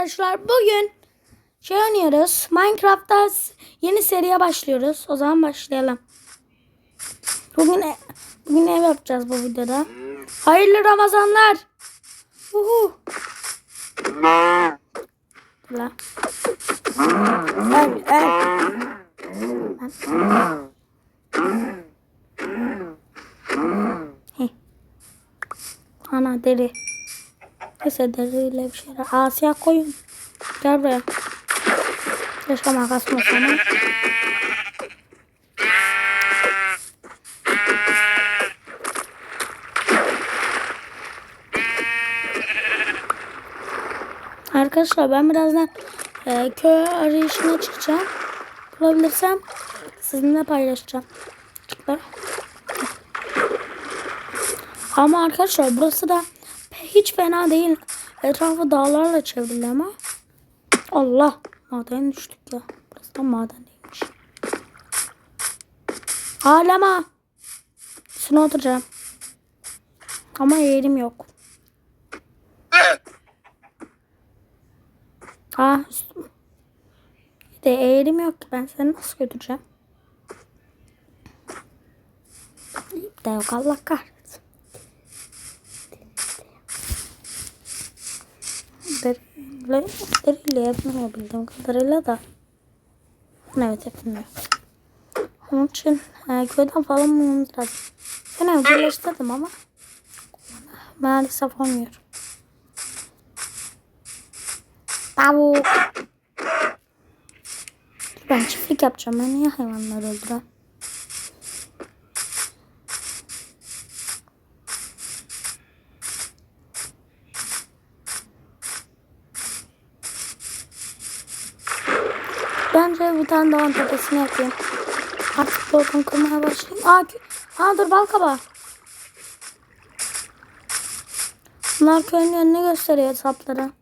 Arkadaşlar bugün şey oynuyoruz. Minecraft'ta yeni seriye başlıyoruz. O zaman başlayalım. Bugün e- bugün ev yapacağız bu videoda. Hayırlı Ramazanlar. Uhu. Öl, öl. Heh. Ana deri. Neyse deriyle bir şeyler. Aa siyah koyun. Gel buraya. Keşke makasım olsa ama. Arkadaşlar ben birazdan e, köy arayışına çıkacağım. Bulabilirsem sizinle paylaşacağım. Çıklar. Ama arkadaşlar burası da hiç fena değil. Etrafı dağlarla çevrili ama. Allah. Maden düştük ya. Burası da maden değilmiş. Ağlama. Üstüne oturacağım. Ama yerim yok. Bir de eğrim yok ki. Ben seni nasıl götüreceğim? De yok. Allah kahretsin. Deriyle, deriyle yapmıyor bildiğim kadarıyla da. Evet yapmıyor. Onun için e, köyden falan bulmamız lazım. Ben evcilleştirdim ama maalesef olmuyor. Tavuk. Ben çiftlik yapacağım. Ben niye hayvanları öldürem? Bence bir tane dağın tepesine yapayım. Artık balkon kurmaya başlayayım. Aa, Aa dur bal kabağı. Bunlar köyün yönünü gösteriyor sapları.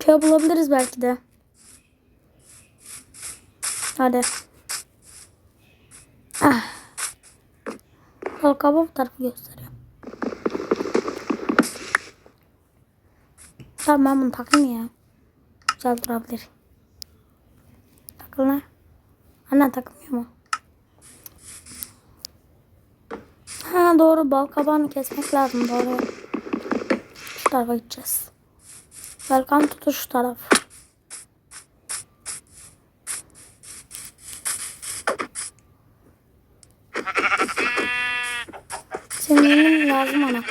Köy bulabiliriz belki de. Hadi. Ah. Bal kabağı bu tarafı gösteriyor. Tamam ben bunu takayım ya. Güzel durabilir. Takıl lan. Anne takmıyor mu? Ha doğru bal kabağını kesmek lazım doğru. Şu tarafa gideceğiz. Welcome to şu taraf. Senin lazım ona.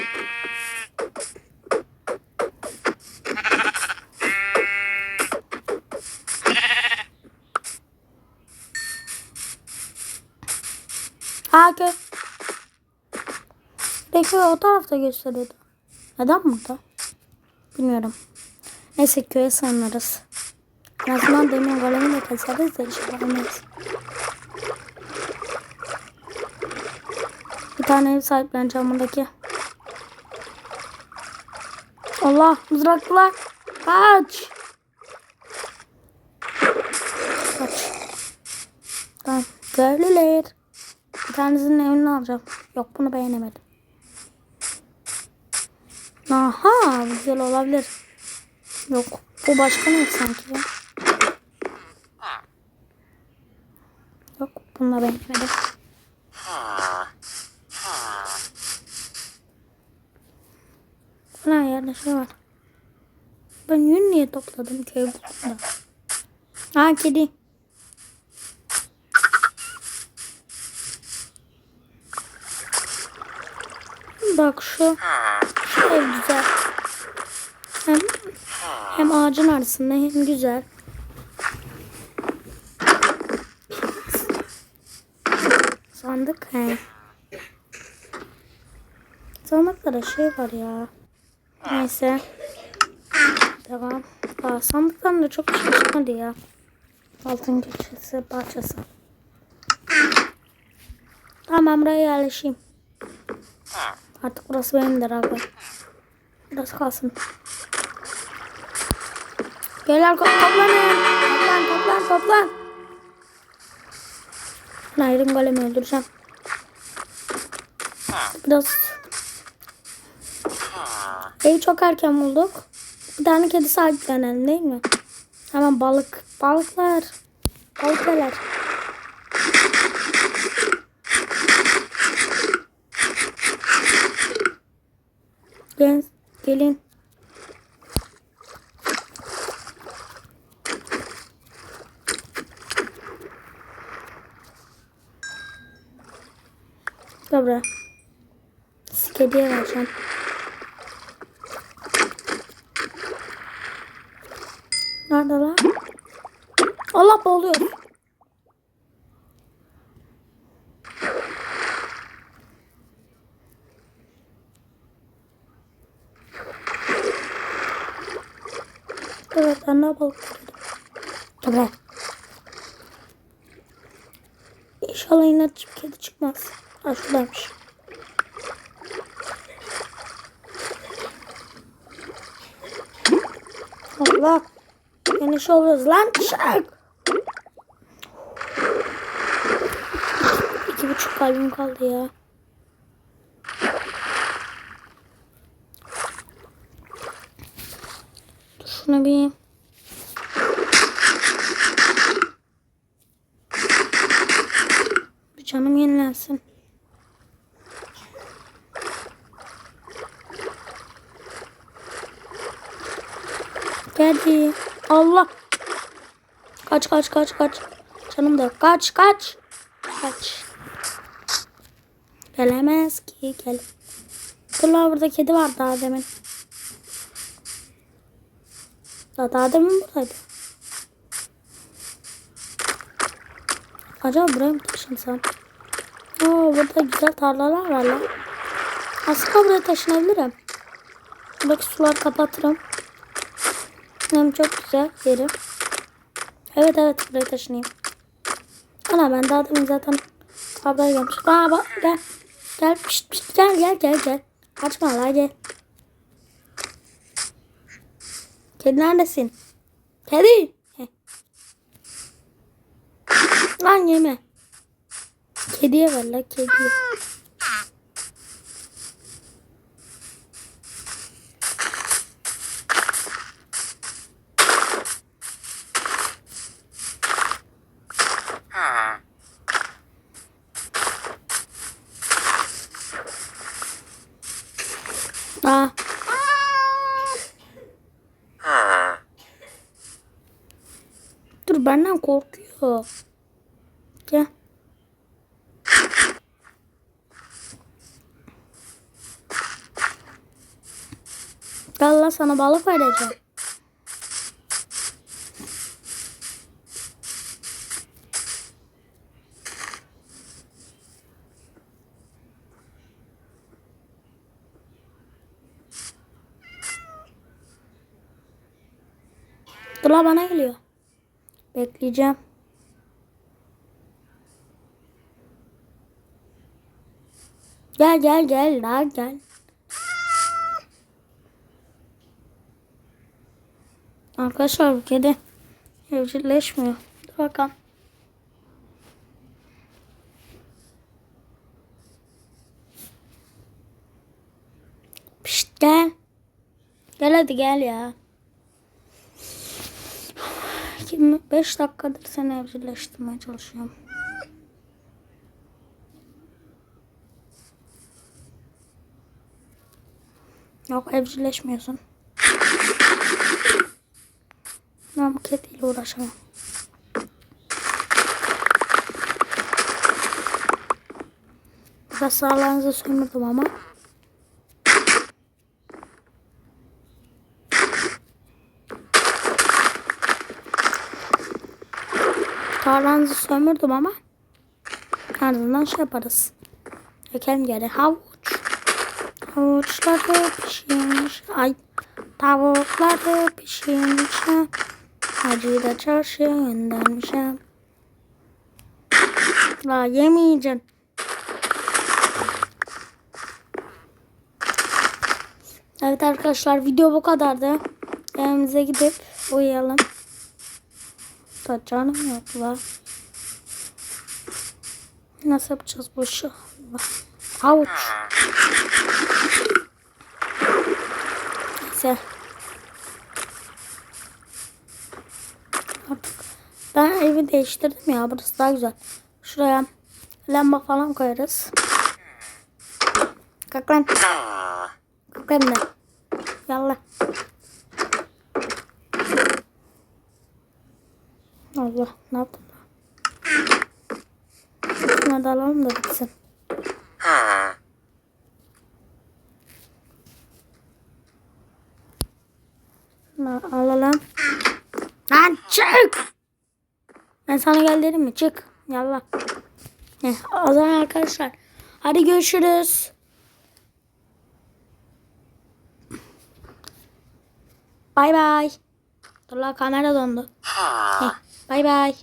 Ha gö. Peki o tarafta gösteriyordu. Neden burada? Bilmiyorum. Neyse köye sığınırız. En azından demir golemi de keseriz de işe gelmeyiz. Bir tane ev sahipleneceğim buradaki. Allah mızraklar. Kaç. Kaç. Tamam. Köylüler. Bir tanesinin evini alacağım. Yok bunu beğenemedim. Aha güzel olabilir. Yok bu başka ne sanki ya. Yok bununla beğenemedim. Falan yerde şey var. Ben yün niye topladım köy bulduğumda? Ha kedi. Bak şu, şu ev güzel. Hem, hem ağacın arasında hem güzel. Sandık he. Sandıkta da şey var ya. Neyse. Devam. Aa, sandıktan da çok şey çıkmadı ya. Altın köşesi parçası. Tamam buraya yerleşeyim. Artık burası benimdir abi. Burası kalsın. Beyler toplanın. Toplan toplan toplan. Ben Iron Golem'i öldüreceğim. Biraz Evi çok erken bulduk. Bir tane kedi sahiplenelim değil mi? Hemen balık. Balıklar. Balıklar. Gelin. Gelin. Gel buraya. Kediye vereceğim. Nerede lan? Allah boğuluyor. Evet ben ne balık Tabii. İnşallah inatçı bir kedi çıkmaz. Ha şuradaymış. Allah. Şey oluyoruz lan. Çık. İki buçuk kalbim kaldı ya. Dur şunu bir. Bir canım yenilensin. Geldi. Allah. Kaç kaç kaç kaç. Canım da. Kaç kaç. Kaç. Gelemez ki gel. Dur lan burada kedi var daha demin. Daha, daha demin buradaydı. Acaba buraya mı taşınsam? Burada güzel tarlalar var lan. Aslında buraya taşınabilirim. Buradaki suları kapatırım. Hem çok güzel yerim. Evet evet buraya taşınayım. Ana ben daha demin zaten haber gelmiş. Aa bak gel. Gel pişt pişt gel gel gel gel. Kaçma la gel. Kedi neredesin? Kedi. Heh. Lan yeme. Kediye ver la kediye. Aa. Dur benden korkuyor. Gel. Gel lan sana balık vereceğim. Dur lan bana geliyor. Bekleyeceğim. Gel gel gel la gel. Arkadaşlar bu kedi evcilleşmiyor. Dur bakalım. Pişt gel. Gel hadi gel ya. 25 dakikadır seni evcilleştirmeye çalışıyorum. Yok evcilleşmiyorsun. Ben bu kediyle uğraşamam. Biraz sağlığınızı sömürdüm ama. Tarlanızı sömürdüm ama ardından şey yaparız. Ekelim geri havuç. Havuçları pişirmiş. Ay tavukları pişirmişim. Hacı da çarşıya göndermişim. La yemeyeceğim. Evet arkadaşlar video bu kadardı. Evimize gidip uyuyalım. Da canım yok la. Nasıl yapacağız bu işi? Havuç. Neyse. Evi değiştirdim ya. Burası daha güzel. Şuraya lamba falan koyarız. Kalk lan. Kalk lan. Yallah. Allah ne yaptım? Şunları da alalım da bitsin. Şunları alalım. Lan çık! Ben sana gel dedim mi? Çık. Yallah. Heh, o zaman arkadaşlar. Hadi görüşürüz. Bay bay. Dur la kamera dondu. Heh, Bay bay.